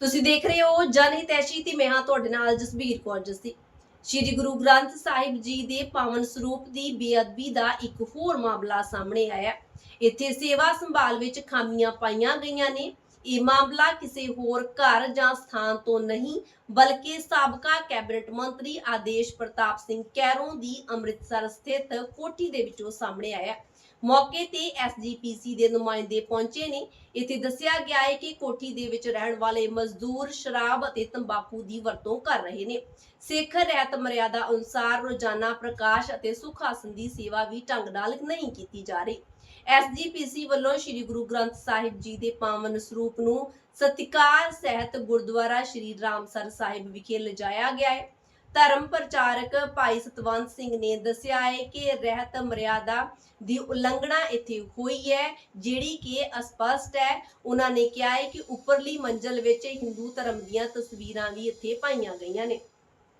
ਤੁਸੀਂ ਦੇਖ ਰਹੇ ਹੋ ਜਨ ਹਿਤੈਸ਼ੀ ਤੇ ਮੈਂ ਹਾਂ ਤੁਹਾਡੇ ਨਾਲ ਜਸਬੀਰ ਕੌਰ ਜੱਸੀ। ਸ਼੍ਰੀ ਗੁਰੂ ਗ੍ਰੰਥ ਸਾਹਿਬ ਜੀ ਦੇ ਪਾਵਨ ਸਰੂਪ ਦੀ ਬੇਅਦਬੀ ਦਾ ਇੱਕ ਹੋਰ ਮਾਮਲਾ ਸਾਹਮਣੇ ਆਇਆ। ਇੱਥੇ ਸੇਵਾ ਸੰਭਾਲ ਵਿੱਚ ਖਾਮੀਆਂ ਪਾਈਆਂ ਗਈਆਂ ਨੇ। ਇਹ ਮਾਮਲਾ ਕਿਸੇ ਹੋਰ ਘਰ ਜਾਂ ਸਥਾਨ ਤੋਂ ਨਹੀਂ, ਬਲਕਿ ਸਾਬਕਾ ਕੈਬਨਿਟ ਮੰਤਰੀ ਆਦੇਸ਼ ਪ੍ਰਤਾਪ ਸਿੰਘ ਕੈਰੋਂ ਦੀ ਅੰਮ੍ਰਿਤਸਰ ਸਥਿਤ ਕੋਠੀ ਦੇ ਵਿੱਚੋਂ ਸਾਹਮਣੇ ਆਇਆ। ਮੌਕੇ ਤੇ ਐਸਜੀਪੀਸੀ ਦੇ ਨੁਮਾਇੰਦੇ ਪਹੁੰਚੇ ਨੇ। ਇੱਥੇ ਦੱਸਿਆ ਗਿਆ ਹੈ ਕਿ ਕੋਠੀ ਦੇ ਵਿੱਚ ਰਹਿਣ ਵਾਲੇ ਮਜ਼ਦੂਰ ਸ਼ਰਾਬ ਅਤੇ ਤੰਬਾਕੂ ਦੀ ਵਰਤੋਂ ਕਰ ਰਹੇ ਨੇ। ਸਿੱਖ ਰਹਿਤ ਮਰਿਆਦਾ ਅਨੁਸਾਰ ਰੋਜ਼ਾਨਾ ਪ੍ਰਕਾਸ਼ ਅਤੇ ਸੁਖ ਆਸਨ ਦੀ ਸੇਵਾ ਵੀ ਢੰਗ ਨਾਲ ਨਹੀਂ ਕੀਤੀ ਜਾ ਰਹੀ। ਐਸਜੀਪੀਸੀ ਵੱਲੋਂ ਸ੍ਰੀ ਗੁਰੂ ਗ੍ਰੰਥ ਸਾਹਿਬ ਜੀ ਦੇ ਪਾਵਨ ਸਰੂਪ ਨੂੰ ਸਤਿਕਾਰ ਸਹਿਤ ਗੁਰਦੁਆਰਾ ਸ੍ਰੀ ਰਾਮਸਰ ਸਾਹਿਬ ਵਿਖੇ ਲਿਜਾਇਆ ਗਿਆ ਹੈ। ਧਰਮ ਪ੍ਰਚਾਰਕ ਭਾਈ ਸਤਵੰਤ ਸਿੰਘ ਨੇ ਦੱਸਿਆ ਹੈ ਕਿ ਰਹਿਤ ਮਰਿਆਦਾ ਦੀ ਉਲੰਘਣਾ ਇੱਥੇ ਹੋਈ ਹੈ, ਜਿਹੜੀ ਕਿ ਅਸਪਸ਼ਟ ਹੈ। ਉਹਨਾਂ ਨੇ ਕਿਹਾ ਹੈ ਕਿ ਉੱਪਰਲੀ ਮੰਜ਼ਲ ਵਿੱਚ ਹਿੰਦੂ ਧਰਮ ਦੀਆਂ ਤਸਵੀਰਾਂ ਵੀ ਇੱਥੇ ਪਾਈਆਂ ਗਈਆਂ ਨੇ।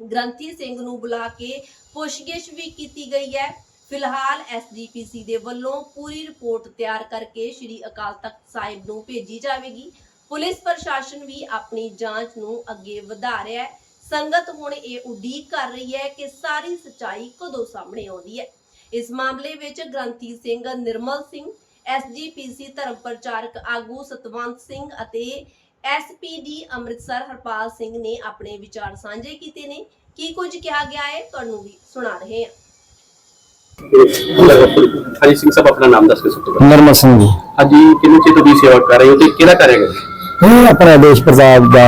ਗ੍ਰੰਥੀ ਸਿੰਘ ਨੂੰ ਬੁਲਾ ਕੇ ਪੁੱਛਗਿੱਛ ਵੀ ਕੀਤੀ ਗਈ ਹੈ। ਫਿਲਹਾਲ ਐਸਜੀਪੀਸੀ ਦੇ ਵੱਲੋਂ ਪੂਰੀ ਰਿਪੋਰਟ ਤਿਆਰ ਕਰਕੇ ਸ੍ਰੀ ਅਕਾਲ ਤਖਤ ਸਾਹਿਬ ਨੂੰ ਭੇਜੀ ਜਾਵੇਗੀ। ਪੁਲਿਸ ਪ੍ਰਸ਼ਾਸਨ ਵੀ ਆਪਣੀ ਜਾਂਚ ਨੂੰ ਅੱਗੇ ਵਧਾ ਰਿਹਾ ਹੈ। ਸੰਗਤ ਹੁਣ ਇਹ ਉਡੀਕ ਕਰ ਰਹੀ ਹੈ ਕਿ ਸਾਰੀ ਸਚਾਈ ਕਦੋਂ ਸਾਹਮਣੇ ਆਉਂਦੀ ਹੈ। ਇਸ ਮਾਮਲੇ ਵਿੱਚ ਗ੍ਰੰਥੀ ਸਿੰਘ ਨਿਰਮਲ ਸਿੰਘ ਐਸਜੀਪੀਸੀ ਧਰਮ ਪ੍ਰਚਾਰਕ ਆਗੂ ਸਤਵੰਤ ਸਿੰਘ ਅਤੇ ਐਸਪੀਡੀ ਅੰਮ੍ਰਿਤਸਰ ਹਰਪਾਲ ਸਿੰਘ ਨੇ ਆਪਣੇ ਵਿਚਾਰ ਸਾਂਝੇ ਕੀਤੇ ਨੇ। ਕੀ ਕੁਝ ਕਿਹਾ ਗਿਆ ਹੈ ਤੁਹਾਨੂੰ ਵੀ ਸੁਣਾ ਰਹੇ ਹਾਂ। ਹਰੀ ਸਿੰਘ ਸਾਹਿਬ ਆਪਣਾ ਨਾਮ ਦੱਸ ਕੇ ਸਭ ਤੋਂ ਪਹਿਲਾਂ ਨਰਮਲ ਸਿੰਘ ਜੀ। ਹਾਂਜੀ ਕਿੰਨੇ ਚਿਰ ਤੋਂ ਤੁਸੀਂ ਸੇਵਾ ਕਰ ਰਹੇ ਹੋ ਤੇ ਕਿਹੜਾ ਕਰੇਗਾ ਇਹ ਆਪਣਾ ਦੇਸ਼ ਪ੍ਰਤਾਪ ਦਾ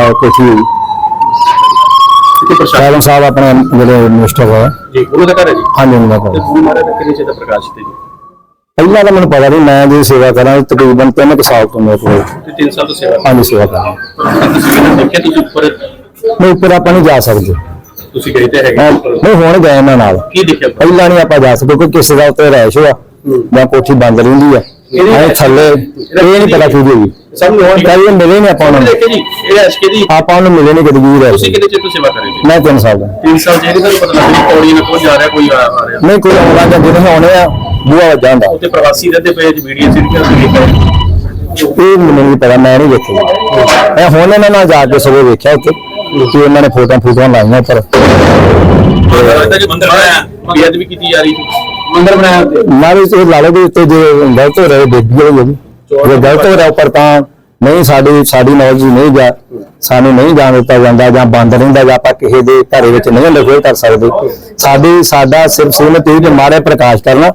ਪ੍ਰਸ਼ਾਸਨ ਸਾਹਿਬ ਸਾਹਿਬ ਆਪਣੇ ਜਿਹੜੇ ਮਿਨਿਸਟਰ ਹੋਏ ਜੀ ਉਹਨਾਂ ਦਾ ਘਰ ਹੈ ਜੀ? ਹਾਂਜੀ ਉਹਨਾਂ ਤੇ ਗੁਰੂ ਮਹਾਰਾਜ ਦਾ ਕਿੰਨੇ ਚਿਰ ਦਾ ਪ੍ਰਕਾਸ਼ ਤੇ ਜੀ? ਪਹਿਲਾਂ ਤਾਂ ਮੈਨੂੰ ਪਤਾ ਨਹੀਂ ਮੈਂ ਜੇ ਸੇਵਾ ਕਰਾਂ ਤਕਰੀਬਨ 3 ਕੁ ਸਾਲ ਤੋਂ ਮੇਰੇ ਕੋਲ ਤੇ 3 ਸਾਲ ਤੋਂ ਸੇਵਾ ਹਾਂਜੀ ਸੇਵਾ ਕਰਾਂ ਤੁਸੀਂ ਮੈਨੂੰ ਦੇਖਿਆ ਤੁਸੀਂ ਉੱਪਰ ਨਹੀਂ ਉੱਪਰ ਆਪਾਂ ਨਹੀਂ ਜਾ ਸਕਦੇ। ਤੁਸੀਂ ਗਏ ਤੇ ਹੈਗੇ। ਨਹੀਂ ਹੁਣ ਗਏ ਇਹਨਾਂ ਨਾਲ। ਕੀ ਦੇਖਿਆ? ਪਹਿਲਾਂ ਨਹੀਂ ਆਪਾਂ ਜਾ ਸਕਦੇ ਕਿਉਂਕਿ ਕਿਸੇ ਦਾ ਉੱਤੇ ਰਹਿਸ਼ ਹੋਆ ਜਾਂ ਕੋਠੀ ਬੰਦ ਰਹਿੰਦੀ ਆ। ਇਹਦੀ ਥੱਲੇ ਇਹ ਨਹੀਂ ਪਤਾ ਕੀ ਹੋਈ। ਸਭ ਨੂੰ ਹੁਣ। ਕਈ ਮਿਲੇ ਨਹੀਂ ਆਪਾਂ ਨੂੰ। ਦੇਖਿਆ ਜੀ ਇਹ ਐਸਕੇ ਦੀ ਆਪਾਂ ਉਹਨੂੰ ਮਿਲੇ ਨਹੀਂ ਕਦੀ ਵੀ ਤੁਸੀਂ ਕਿੰਨੇ ਚਿਰ ਤੋਂ ਸੇਵਾ ਕਰ ਜੀ ਮੈਂ 3 ਸਾਲ ਦਾ। 3 ਸਾਲ ਜਿਹੜੀ ਤੁਹਾਨੂੰ ਪਤਾ ਲੱਗਦਾ ਪੌੜੀ ਨਾਲ ਕੋਈ ਜਾ ਰਿਹਾ ਕੋਈ ਆ ਰਿਹਾ। ਨਹੀਂ ਕੋਈ ਆਉਂਦਾ ਜਾਂ ਜਿਹਨੇ ਆਉਣੇ ਆ ਬੂਆ ਜਾਂਦਾ ਉੱਤੇ ਪ੍ਰਵਾਸੀ ਰਹਿੰਦੇ ਪਏ ਜੀ ਵੀਡੀਓ ਤੁਸੀਂ ਦੇਖਿਆ। ਇਹ ਮੈਨੂੰ ਨਹੀਂ ਪਤਾ ਮੈਂ ਨਹੀਂ ਵੇਖਿਆ ਮੈਂ ਹੁਣ ਇਹਨਾਂ ਨਾਲ ਜਾ ਕੇ ਸਵੇਰੇ ਵੇਖਿਆ ਉੱਥੇ ਕਿ ਇਹਨਾਂ ਨੇ ਫੋਟੋਆਂ ਫੋਟੋਆਂ ਲਾਈਆਂ ਉੱਪਰ। ਲੱਗਦਾ ਜੀ ਮੰਦਰ ਬਣਾਇਆ ਬੇਅਦਬੀ ਕੀਤੀ ਜਾ ਰਹੀ ਸੀ। ਮੰਦਰ ਬਣਾਇਆ ਨਾਲੇ ਇਹ ਲਾਲੇ ਦੇ ਉੱਤੇ ਜੇ ਗਲਤ ਹੋ ਰਿਹਾ ਬੇਬੀ ਹੋਈ ਜੀ ਜੇ ਗਲਤ ਹੋ ਰਿਹਾ ਉੱਪਰ ਤਾਂ ਨਹੀਂ ਸਾਡੀ ਸਾਡੀ ਨੌਲੇਜ ਨਹੀਂ ਜਾ ਸਾਨੂੰ ਨਹੀਂ ਜਾਣ ਦਿੱਤਾ ਜਾਂਦਾ ਜਾਂ ਬੰਦ ਰਹਿੰਦਾ ਜਾਂ ਆਪਾਂ ਕਿਸੇ ਦੇ ਘਰ ਵਿੱਚ ਨਹੀਂ ਲਗੋਏ ਕਰ ਸਕਦੇ। ਸਾਡੀ ਸਾਡਾ ਸਿਰਫ ਸੀਮਤ ਇਹ ਕਿ ਮਾਰੇ ਪ੍ਰਕਾਸ਼ ਕਰਨਾ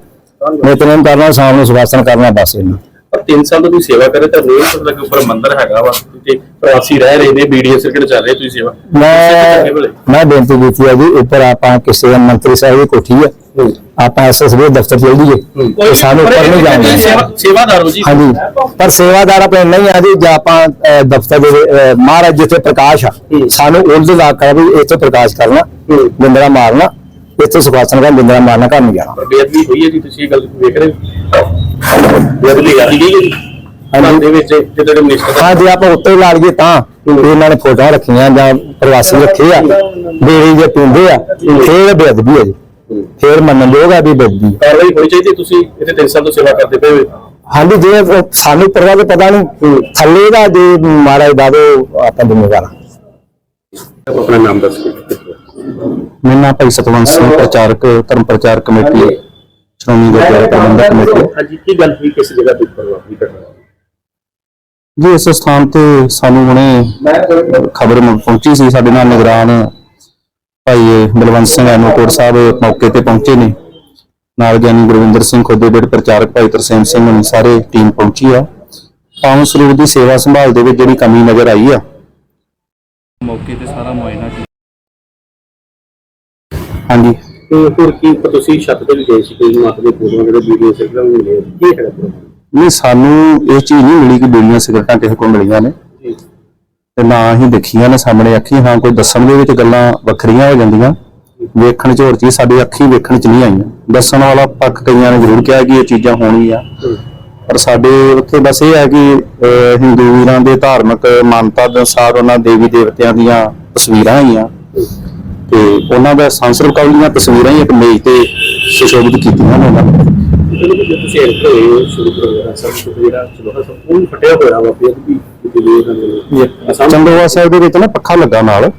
ਨਿਤਨੇਮ ਕਰਨਾ ਸ਼ਾਮ ਨੂੰ ਸੁਭਾਸਨ ਕਰਨਾ ਬਸ ਇਹਨਾਂ ਪਰ 3 ਸਾਲ ਤੋਂ ਤੁਸੀਂ ਸੇਵਾ ਕਰ ਰਹੇ ਤਾਂ ਨਹੀਂ ਪਤਾ ਲੱਗਾ ਉੱਪਰ ਮੰਦਰ ਹੈਗਾ ਵਾ ਤੇ ਪ੍ਰਵਾਸੀ ਰਹਿ ਰਹੇ ਨੇ ਵੀਡੀਓ ਸਰਕਟ ਚੱਲ ਰਹੀ ਤੁਸੀਂ ਸੇਵਾ ਮੈਂ ਮੈਂ ਬੇਨਤੀ ਕੀਤੀ ਹੈ ਜੀ ਉੱਪਰ ਆਪਾਂ ਕਿਸੇ ਮੰਤਰੀ ਸਾਹਿਬ ਦੀ ਕੋਠੀ ਹੈ। ਆਪਾਂ ਐਸਐਸਬੀ ਦਫ਼ਤਰ ਚਲ ਜੀਏ ਤੇ ਸਾਨੂੰ ਉੱਪਰ ਨਹੀਂ ਜਾਣ। ਸੇਵਾਦਾਰ ਹੋ ਜੀ। ਹਾਂਜੀ। ਪਰ ਸੇਵਾਦਾਰ ਆਪਣੇ ਨਹੀਂ ਆ ਜੀ ਜੇ ਆਪਾਂ ਦਫ਼ਤਰ ਦੇ ਮਹਾਰਾਜ ਜਿੱਥੇ ਪ੍ਰਕਾਸ਼ ਆ ਸਾਨੂੰ ਉਲਝ ਲਾ ਕਰ ਵੀ ਇੱਥੇ ਪ੍ਰਕਾਸ਼ ਕਰਨਾ ਬਿੰਦਰਾ ਮਾਰਨਾ ਇੱਥੇ ਸੁਖਾਸਨ ਕਰ ਬਿੰਦਰਾ ਮਾਰਨਾ ਘਰ ਨਹੀਂ ਜਾਣਾ। ਬੇਅਦਬੀ ਹੋਈ ਹੈ ਜੀ ਤੁਸੀਂ ਇਹ ਗੱਲ ਵੇਖ ਰਹੇ ਹੋ। ਬੇਅਦਬੀ ਕੀਤੀ ਗਈ ਹੈ ਜੀ ਹਾਂਜੀ ਦੇ ਵਿੱਚ ਜਿਹੜੇ ਮਿਨਿਸਟਰ ਹਾਂ ਜੇ ਆਪਾਂ ਉੱਤੇ ਲਾ ਲਈਏ ਤਾਂ ਇਹਨਾਂ ਨੇ ਫੋਟੋਆਂ ਰੱਖੀਆਂ ਜਾਂ ਪ੍ਰਵਾਸੀ ਰੱਖੇ ਆ ਬੇੜੀ ਜੇ ਪੀਂਦੇ ਆ ਫੇਰ ਬੇਅਦਬੀ ਹੈ ਜੀ। ਫੇਰ ਮੰਨਣਯੋਗ ਆ ਵੀ ਬੇਅਦਬੀ ਹੈ। ਕਾਰਵਾਈ ਹੋਣੀ ਚਾਹੀਦੀ ਤੁਸੀਂ ਇੱਥੇ 3 ਸਾਲ ਤੋਂ ਸੇਵਾ ਕਰਦੇ ਪਏ ਹੋ ਹਾਂਜੀ ਜੇ ਉਹ ਸਾਨੂੰ ਪਰਵਾਹ ਤੇ ਪਤਾ ਨਹੀਂ ਥੱਲੇ ਦਾ ਜੇ ਮਹਾਰਾਜ ਦਾ ਉਹ ਆਪਾਂ ਜ਼ਿੰਮੇਵਾਰ ਹਾਂ। ਆਪਣਾ ਨਾਮ ਦੱਸ ਕੇ ਮੇਰਾ ਨਾਮ ਭਾਈ ਸਤਵੰਤ ਸਿੰਘ ਪ੍ਰਚਾਰਕ ਧਰਮ ਪ੍ਰਚਾਰ ਕਮੇਟੀ ਸ਼੍ਰੋਮਣੀ ਗੁਰਦੁਆਰਾ ਪ੍ਰਬੰਧਕ ਕਮੇਟੀ ਹਾਂਜੀ ਕੀ ਗੱਲ ਹੋਈ ਕਿਸ ਜਗ੍ਹਾ ਤੇ ਉੱਪਰ ਵਾਪਰੀ ਕਰਨਾ ਜੀ ਇਸ ਸਥਾਨ ਤੇ ਸਾਨੂੰ ਹੁਣੇ ਖਬਰ ਪਹੁੰਚੀ ਸੀ। ਸਾਡੇ ਨਾਲ ਨਿਗਰਾਨ ਭਾਈ ਬਲਵੰਤ ਸਿੰਘ ਐਨੋਕੋਟ ਸਾਹਿਬ ਮੌਕੇ ਤੇ ਪਹੁੰਚੇ ਨੇ। ਨਾਲ ਗਿਆਨੀ ਗੁਰਵਿੰਦਰ ਸਿੰਘ ਖੋਦੇਬੇੜ ਪ੍ਰਚਾਰਕ ਭਾਈ ਤਰਸੇਮ ਸਿੰਘ ਨੂੰ ਸਾਰੇ ਟੀਮ ਪਹੁੰਚੀ ਆ। ਪਾਵਨ ਸਰੂਪ ਦੀ ਸੇਵਾ ਸੰਭਾਲ ਦੇ ਵਿੱਚ ਜਿਹੜੀ ਕਮੀ ਨਜ਼ਰ ਆਈ ਆ। ਮੌਕੇ ਤੇ ਸਾਰਾ ਮੁਆਇਨਾ ਹਾਂਜੀ। ਤੇ ਹੋਰ ਕੀ ਤੁਸੀਂ ਛੱਤ ਤੇ ਵੀ ਗਏ ਸੀ ਕੋਈ ਮਾਤਾ ਦੇ ਜਿਹੜੇ ਵੀਡੀਓ ਨੂੰ ਮਿਲੇ ਕੀ ਹੈਗਾ ਪ੍ਰੋਬਲਮ? ਨਹੀਂ ਸਾਨੂੰ ਇਹ ਚੀਜ਼ ਨਹੀਂ ਮਿਲੀ ਕਿ ਬੀੜੀਆਂ ਸਿਗਰਟਾਂ ਕਿਸੇ ਕੋਲ ਮਿਲੀਆਂ ਨੇ। ਤੇ ਨਾ ਹੀ ਦੇਖੀਆਂ ਨੇ ਸਾਹਮਣੇ ਅੱਖੀ ਹਾਂ ਕੋਈ ਦੱਸਣ ਦੇ ਵਿੱਚ ਗੱਲਾਂ ਵੱਖਰੀਆਂ ਹੋ ਜਾਂਦੀਆਂ। ਵੇਖਣ 'ਚ ਹੋਰ ਚੀਜ਼ ਸਾਡੀ ਅੱਖੀ ਵੇਖਣ 'ਚ ਨਹੀਂ ਆਈਆਂ। ਦੱਸਣ ਵਾਲਾ ਪੱਖ ਕਈਆਂ ਨੇ ਜ਼ਰੂਰ ਕਿਹਾ ਕਿ ਇਹ ਚੀਜ਼ਾਂ ਹੋਣਗੀਆਂ ਪਰ ਸਾਡੇ ਉੱਥੇ ਬਸ ਇਹ ਹੈ ਕਿ ਹਿੰਦੂ ਵੀਰਾਂ ਦੇ ਧਾਰਮਿਕ ਮਾਨਤਾ ਦੇ ਅਨੁਸਾਰ ਉਹਨਾਂ ਦੇਵੀ ਦੇਵਤਿਆਂ ਦੀਆਂ ਤਸਵੀਰਾਂ ਆਈਆਂ। ਉਹਨਾਂ ਦਾ ਸੰਸਰਵ ਕੌਲੀਆਂ ਤਸਵੀਰਾਂ ਹੀ ਇੱਕ ਮੇਜ਼ ਤੇ ਸੁਸ਼ੋਭਿਤ ਕੀਤੀਆਂ ਨੇ। ਉਹਨਾਂ ਨੇ ਵੀ ਵਾ ਵੀ ਚੰਦੋਆ ਸਾਹਿਬ ਦੇ ਵਿੱਚ ਨਾ ਪੱਖਾ ਲੱਗਾ ਨਾਲ।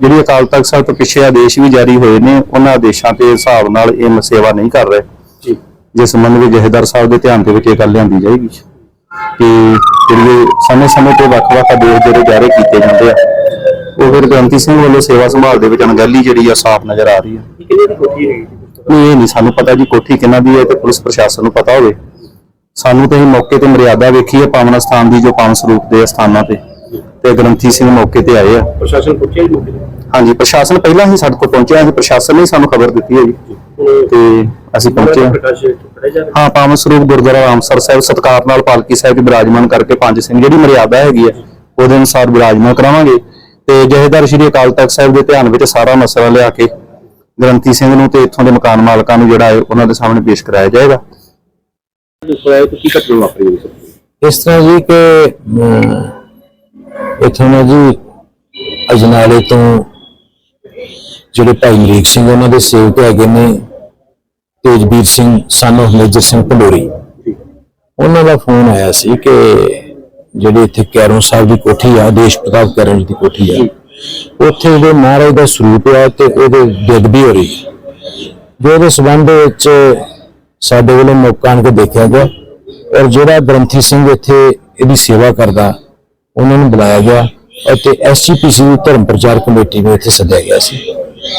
ਜਿਹੜੀ ਅਕਾਲ ਤਖਤ ਸਾਹਿਬ ਤੋਂ ਪਿੱਛੇ ਆਦੇਸ਼ ਵੀ ਜਾਰੀ ਹੋਏ ਨੇ ਉਹਨਾਂ ਆਦੇਸ਼ਾਂ ਦੇ ਹਿਸਾਬ ਨਾਲ ਇਹ ਸੇਵਾ ਨਹੀਂ ਕਰ ਰਹੇ। ਜੀ। ਜਿਸ ਸੰਬੰਧ ਵਿੱਚ ਜਹੇਦਾਰ ਸਾਹਿਬ ਦੇ ਧਿਆਨ ਦੇ ਵਿੱਚ ਇਹ ਗੱਲ ਲਿਆਂਦੀ ਜਾਏਗੀ। ਕਿ ਜਿਹੜੀ ਸਮੇਂ-ਸਮੇਂ ਤੇ ਵੱਖ-ਵੱਖ ਆਦੇਸ਼ ਜਿਹੜੇ ਜਾਰੀ ਕੀਤੇ ਜਾਂਦੇ ਆ ਉਹ ਫਿਰ ਗ੍ਰੰਥੀ ਸਿੰਘ ਵੱਲੋਂ ਸੇਵਾ ਸੰਭਾਲ ਦੇ ਵਿੱਚ ਅਣਗਹਿਲੀ ਜਿਹੜੀ ਆ ਸਾਫ਼ ਨਜ਼ਰ ਆ ਰਹੀ ਆ। ਇਹ ਕਿਹਨੇ ਦੀ ਕੋਠੀ ਹੈਗੀ ਜੀ? ਨਹੀਂ ਇਹ ਨਹੀਂ ਸਾਨੂੰ ਪਤਾ ਜੀ ਕੋਠੀ ਕਿਹਨਾਂ ਦੀ ਹੈ ਤੇ ਪੁਲਿਸ ਪ੍ਰਸ਼ਾਸਨ ਨੂੰ ਪਤਾ ਹੋਵੇ। ਸਾਨੂੰ ਤੇ ਇਹ ਮੌਕੇ ਤੇ ਮਰਿਆਦਾ ਵੇਖੀ ਹੈ ਪਾਵਨ ਸਥਾਨ ਦੀ ਜੋ ਪਾਵਨ ਸਰੂਪ ਦੇ ਸਥਾਨਾਂ ਤੇ। ਤੇ ਗ੍ਰੰਥੀ ਸਿੰਘ ਮੌਕੇ ਤੇ ਆਏ ਆ। ਪ੍ਰਸ਼ਾਸਨ ਪੁੱਛਿਆ ਹੀ ਮੌਕੇ ਤੇ? ਹਾਂਜੀ ਪ੍ਰਸ਼ਾਸਨ ਪਹਿਲਾਂ ਹੀ ਸਾਡੇ ਕੋਲ ਪਹੁੰਚਿਆ ਸੀ ਪ੍ਰਸ਼ਾਸਨ ਨੇ ਸਾਨੂੰ ਖਬਰ ਦਿੱਤੀ ਹੈ ਜੀ। ਤੇ ਅਸੀਂ ਪਹੁੰਚੇ। ਹਾਂ। ਜਾ ਹਾਂ ਪਾਵਨ ਸਰੂਪ ਗੁਰਦੁਆਰਾ ਰਾਮਸਰ ਸਾਹਿਬ ਸਤਕਾਰ ਨਾਲ ਪਾਲਕੀ ਸਾਹਿਬ ਦੀ ਬਿਰਾਜਮਾਨ ਕਰਕੇ ਪੰਜ ਸਿੰਘ ਜਿਹੜੀ ਮਰਿਆਦਾ ਹੈਗੀ ਹੈ ਉਹਦੇ ਅਨੁਸਾਰ ਬਿਰਾਜਮਾਨ ਕਰਾਵਾਂਗੇ। ਤੇ ਜਹੇਦਾਰ ਸ਼੍ਰੀ ਅਕਾਲ ਤਖਤ ਸਾਹਿਬ ਦੇ ਧਿਆਨ ਵਿੱਚ ਸਾਰਾ ਮਸਲਾ ਲਿਆ ਕੇ ਗ੍ਰੰਥੀ ਸਿੰਘ ਨੂੰ ਤੇ ਇੱਥੋਂ ਦੇ ਮਕਾਨ ਮਾਲਕਾਂ ਨੂੰ ਜਿਹੜਾ ਹੈ ਉਹਨਾਂ ਦੇ ਸਾਹਮਣੇ ਪੇਸ਼ ਕਰਾਇਆ ਜਾਏਗਾ। ਇਸ ਤਰ੍ਹਾਂ ਜੀ ਕਿ ਇੱਥੋਂ ਨਾ ਜੀ ਅਜਨਾਲੇ ਤੋਂ ਜਿਹੜੇ ਭਾਈ ਮਰੀਕ ਸਿੰਘ ਉਹਨਾਂ ਦੇ ਸੇਵਕ ਹੈਗੇ ਨੇ Tejveer Singh son of major Singh Pandori ਉਹਨਾਂ ਦਾ ਫੋਨ ਆਇਆ ਸੀ ਕਿ ਜਿਹੜੀ ਇੱਥੇ ਕੈਰੋਂ ਸਾਹਿਬ ਦੀ ਕੋਠੀ ਆ ਦੇਸ਼ ਪ੍ਰਤਾਪ ਕੈਰੋਂ ਦੀ ਕੋਠੀ ਆ। ਉੱਥੇ ਜਿਹੜੇ ਮਹਾਰਾਜ ਦਾ ਸਰੂਪ ਆ ਤੇ ਉਹਦੇ ਬੇਦਬੀ ਹੋ ਰਹੀ। ਜੋ ਉਹਦੇ ਸੰਬੰਧ ਵਿੱਚ ਸਾਡੇ ਵੱਲੋਂ ਮੌਕਾ ਆਣ ਕੇ ਦੇਖਿਆ ਗਿਆ ਔਰ ਜਿਹੜਾ ਗ੍ਰੰਥੀ ਸਿੰਘ ਇੱਥੇ ਇਹਦੀ ਸੇਵਾ ਕਰਦਾ ਉਹਨਾਂ ਨੂੰ ਬੁਲਾਇਆ ਗਿਆ ਅਤੇ ਐਸਜੀਪੀਸੀ ਦੀ ਧਰਮ ਪ੍ਰਚਾਰ ਕਮੇਟੀ ਨੂੰ ਇੱਥੇ ਸੱਦਿਆ ਗਿਆ ਸੀ।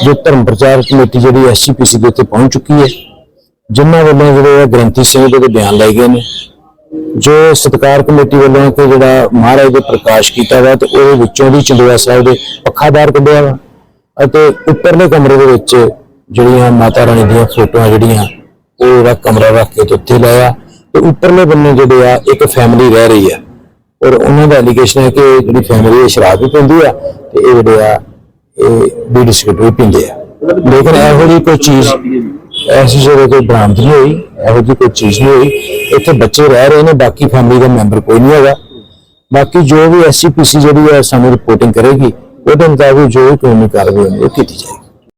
ਜੋ ਧਰਮ ਪ੍ਰਚਾਰ ਕਮੇਟੀ ਜਿਹੜੀ ਐਸਜੀਪੀਸੀ ਦੇ ਉੱਤੇ ਪਹੁੰਚ ਚੁੱਕੀ ਹੈ ਜਿਨ੍ਹਾਂ ਵੱਲੋਂ ਜਿਹੜੇ ਗ੍ਰੰਥੀ ਸਿੰਘ ਦੇ ਬਿਆਨ ਲਏ ਗਏ ਨੇ ਜੋ ਸਤਕਾਰ ਕਮੇਟੀ ਵੱਲੋਂ ਕਿ ਜਿਹੜਾ ਮਹਾਰਾਜ ਦੇ ਪ੍ਰਕਾਸ਼ ਕੀਤਾ ਵਾ ਤੇ ਉਹਦੇ ਵਿੱਚੋਂ ਦੀ ਚੰਦੋਆ ਸਾਹਿਬ ਦੇ ਪੱਖਾਦਾਰ ਕੱਢਿਆ ਵਾ ਅਤੇ ਉੱਪਰਲੇ ਕਮਰੇ ਦੇ ਵਿੱਚ ਜਿਹੜੀਆਂ ਮਾਤਾ ਰਾਣੀ ਦੀਆਂ ਫੋਟੋਆਂ ਜਿਹੜੀਆਂ, ਉਹ ਜਿਹੜਾ ਕਮਰਾ ਰੱਖ ਕੇ ਉੱਥੇ ਲਾਇਆ। ਤੇ ਉੱਪਰਲੇ ਬੰਨੇ ਜਿਹੜੇ ਆ, ਇੱਕ ਫੈਮਿਲੀ ਰਹਿ ਰਹੀ ਆ। ਔਰ ਉਹਨਾਂ ਦਾ ਐਲੀਗੇਸ਼ਨ ਹੈ ਕਿ ਜਿਹੜੀ ਫੈਮਿਲੀ ਇਹ ਸ਼ਰਾਬ ਵੀ ਪੀਂਦੀ ਆ ਤੇ ਇਹ ਜਿਹੜੇ ਆ, ਇਹ ਬੀੜੀ ਸਿਗਰਟ ਵੀ ਪੀਂਦੇ ਆ। ਲੇਕਿਨ ਇਹੋ ਜਿਹੀ ਕੋਈ ਚੀਜ਼ ਐਸੀ ਜਗ੍ਹਾ ਕੋਈ ਬਰਾਮਦ ਨਹੀਂ ਹੋਈ, ਇਹੋ ਜਿਹੀ ਕੋਈ ਚੀਜ਼ ਨਹੀਂ ਹੋਈ। ਇੱਥੇ ਬੱਚੇ ਰਹਿ ਰਹੇ ਨੇ, ਬਾਕੀ ਫੈਮਿਲੀ ਦਾ ਮੈਂਬਰ ਕੋਈ ਨਹੀਂ ਹੈਗਾ। ਬਾਕੀ ਜੋ ਵੀ ਐਸਜੀਪੀਸੀ ਜਿਹੜੀ ਹੈ ਸਾਨੂੰ ਰਿਪੋਰਟਿੰਗ ਕਰੇਗੀ, ਉਹਦੇ ਮੁਤਾਬਿਕ ਜੋ ਵੀ ਕਾਨੂੰਨੀ ਕਾਰਵਾਈ ਹੋਣੀ ਉਹ ਕੀਤੀ ਜਾਏਗੀ।